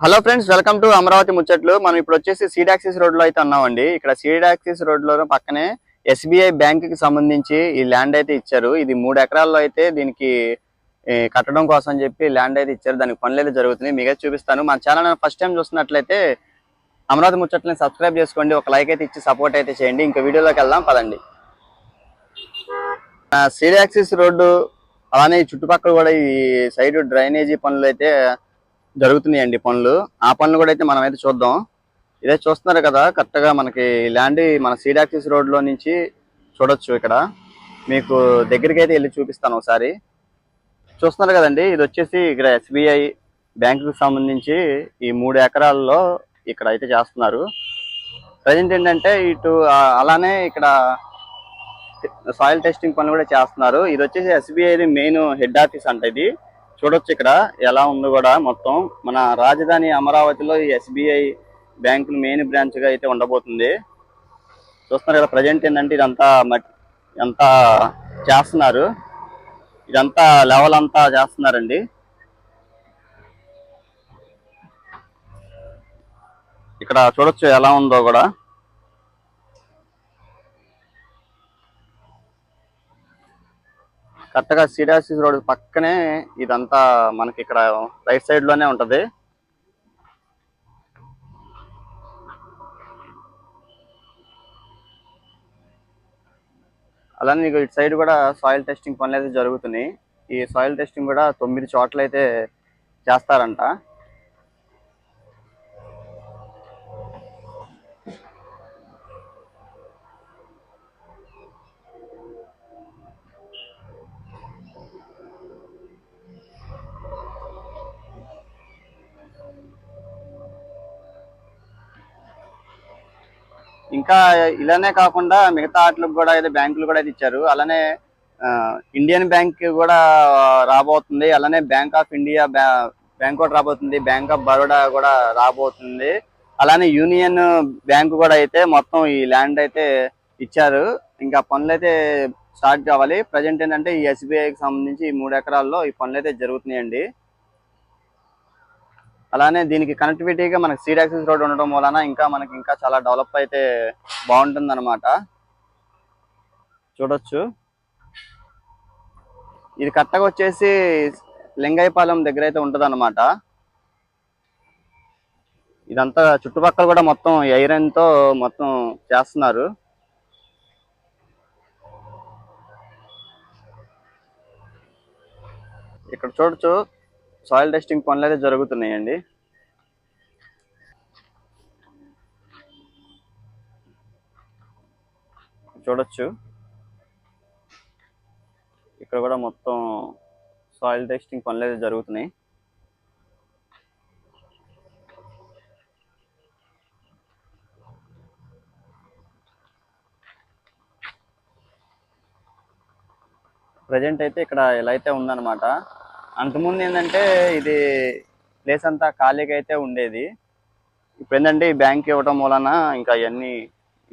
Hello friends welcome to Amaravati ముచ్చట్లు. మనం ఇప్పుడు వచ్చేసి సీడాక్సిస్ రోడ్లో అయితే ఉన్నామండి. ఇక్కడ సీడాక్సిస్ రోడ్లో పక్కనే ఎస్బీఐ బ్యాంకుకి సంబంధించి ఈ ల్యాండ్ అయితే ఇచ్చారు. ఇది మూడు ఎకరాల్లో అయితే దీనికి కట్టడం కోసం చెప్పి ల్యాండ్ అయితే ఇచ్చారు. దానికి పనులు అయితే జరుగుతుంది మీకు చూపిస్తాను. మన ఛానల్ ఫస్ట్ టైం చూస్తున్నట్లయితే అమరావతి ముచ్చట్లని సబ్స్క్రైబ్ చేసుకోండి. ఒక లైక్ అయితే ఇచ్చి సపోర్ట్ అయితే చేయండి. ఇంకా వీడియోలోకి వెళ్దాం పదండి. సీడాక్సిస్ రోడ్డు అలానే చుట్టుపక్కల కూడా ఈ సైడ్ డ్రైనేజీ పనులు అయితే జరుగుతున్నాయండి పనులు. ఆ పనులు కూడా అయితే మనం అయితే చూద్దాం. ఇదే చూస్తున్నారు కదా కరెక్ట్గా మనకి ల్యాండ్ మన సీడాక్సిస్ రోడ్లో నుంచి చూడొచ్చు ఇక్కడ. మీకు దగ్గరికి అయితే వెళ్ళి చూపిస్తాను ఒకసారి. చూస్తున్నారు కదండి ఇది వచ్చేసి ఇక్కడ ఎస్బీఐ బ్యాంకుకి సంబంధించి ఈ మూడు ఎకరాల్లో ఇక్కడ అయితే చేస్తున్నారు. ప్రజెంట్ ఏంటంటే ఇటు అలానే ఇక్కడ సాయిల్ టెస్టింగ్ పనులు కూడా చేస్తున్నారు. ఇది వచ్చేసి ఎస్బీఐది మెయిన్ హెడ్ ఆఫీస్ అంట ఇది. చూడొచ్చు ఇక్కడ ఎలా ఉందో కూడా మొత్తం. మన రాజధాని అమరావతిలో ఈ ఎస్బీఐ బ్యాంకు మెయిన్ బ్రాంచ్గా అయితే ఉండబోతుంది. చూస్తున్నారు కదా ప్రజెంట్ ఏంటంటే ఇదంతా మట్ అంతా చేస్తున్నారు. ఇదంతా లెవెల్ అంతా చేస్తున్నారండి. ఇక్కడ చూడొచ్చు ఎలా ఉందో కూడా. కరెక్ట్గా సిడాసిస్ రోడ్ పక్కనే ఇదంతా మనకి ఇక్కడ రైట్ సైడ్లోనే ఉంటది. అలానే నీకు ఇటు సైడ్ కూడా సాయిల్ టెస్టింగ్ పనులు అయితే జరుగుతున్నాయి. ఈ సాయిల్ టెస్టింగ్ కూడా తొమ్మిది చోట్ల అయితే చేస్తారంట. ఇంకా ఇలానే కాకుండా మిగతా ఆటలకు కూడా అయితే బ్యాంకులు కూడా అయితే ఇచ్చారు. అలానే ఆ, ఇండియన్ బ్యాంక్ కూడా రాబోతుంది. అలానే బ్యాంక్ ఆఫ్ ఇండియా బ్యాంక్ కూడా రాబోతుంది. బ్యాంక్ ఆఫ్ బరోడా కూడా రాబోతుంది. అలానే యూనియన్ బ్యాంక్ కూడా అయితే మొత్తం ఈ ల్యాండ్ అయితే ఇచ్చారు. ఇంకా పనులు అయితే స్టార్ట్ కావాలి. ప్రజెంట్ ఏంటంటే ఈ ఎస్బీఐకి సంబంధించి ఈ మూడు ఎకరాల్లో ఈ పనులు అయితే జరుగుతున్నాయండి. అలానే దీనికి కనెక్టివిటీగా మనకి సీడ్ యాక్సెస్ రోడ్ ఉండడం వలన ఇంకా మనకి ఇంకా చాలా డెవలప్ అయితే బాగుంటుంది అనమాట చూడొచ్చు. ఇది కరెక్ట్గా వచ్చేసి లింగైపాలెం దగ్గర అయితే ఉంటుంది అనమాట ఇదంతా చుట్టుపక్కల కూడా మొత్తం ఐరన్తో మొత్తం చేస్తున్నారు. ఇక్కడ చూడొచ్చు. సాయిల్ టెస్టింగ్ పనులు అయితే జరుగుతున్నాయండి. చూడొచ్చు. ఇక్కడ కూడా మొత్తం సాయిల్ టెస్టింగ్ పనులు అయితే జరుగుతున్నాయి. ప్రజెంట్ అయితే ఇక్కడ ఇలా అయితే ఉందన్నమాట అంతకుముందు ఏంటంటే ఇది ప్లేస్ అంతా ఖాళీగా అయితే ఉండేది. ఇప్పుడు ఏంటంటే ఈ బ్యాంక్ ఇవ్వడం వలన ఇంకా ఇవన్నీ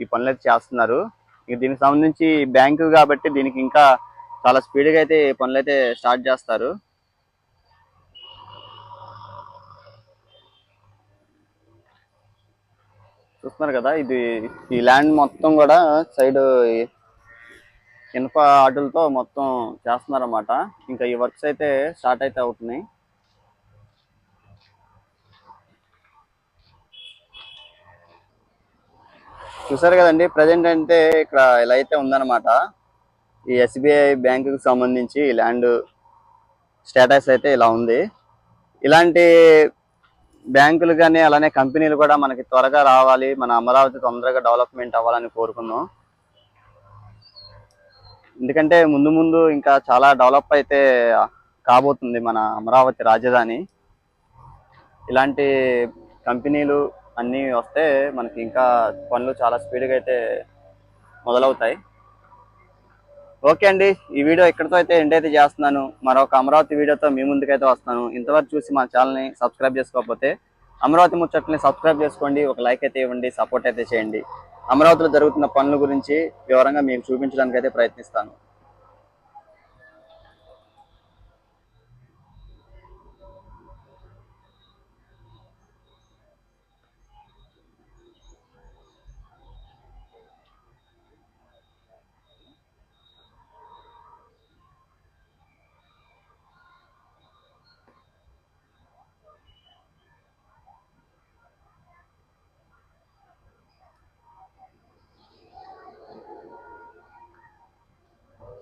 ఈ పనులు అయితే చేస్తున్నారు. ఇక దీనికి సంబంధించి బ్యాంకు కాబట్టి దీనికి ఇంకా చాలా స్పీడ్గా అయితే పనులు అయితే స్టార్ట్ చేస్తారు. చూస్తున్నారు కదా ఇది ఈ ల్యాండ్ మొత్తం కూడా సైడ్ ఇనుప ఆటలతో మొత్తం చేస్తున్నారు అన్నమాట ఇంకా ఈ వర్క్స్ అయితే స్టార్ట్ అయితే అవుతున్నాయి. చూసారు కదండి ప్రజెంట్ అంటే ఇక్కడ ఇలా అయితే ఉందన్నమాట. ఈ ఎస్బీఐ బ్యాంకుకి సంబంధించి ల్యాండ్ స్టేటస్ అయితే ఇలా ఉంది. ఇలాంటి బ్యాంకులు కానీ అలానే కంపెనీలు కూడా మనకి త్వరగా రావాలి మన అమరావతి తొందరగా డెవలప్మెంట్ అవ్వాలని కోరుకున్నాం ఎందుకంటే ముందు ముందు ఇంకా చాలా డెవలప్ అయితే కాబోతుంది మన అమరావతి రాజధాని. ఇలాంటి కంపెనీలు అన్నీ వస్తే మనకి ఇంకా పనులు చాలా స్పీడ్గా అయితే మొదలవుతాయి. ఓకే అండి ఈ వీడియో ఇక్కడితో అయితే ఎండ్ అయితే చేస్తున్నాను. మరొక అమరావతి వీడియోతో మీ ముందుకైతే వస్తాను. ఇంతవరకు చూసి మా ఛానల్ని సబ్స్క్రైబ్ చేసుకోకపోతే అమరావతి ముచ్చట్ని సబ్స్క్రైబ్ చేసుకోండి. ఒక లైక్ అయితే ఇవ్వండి సపోర్ట్ అయితే చేయండి. అమరావతిలో జరుగుతున్న పనుల గురించి వివరంగా మీకు చూపించడానికి అయితే ప్రయత్నిస్తాను.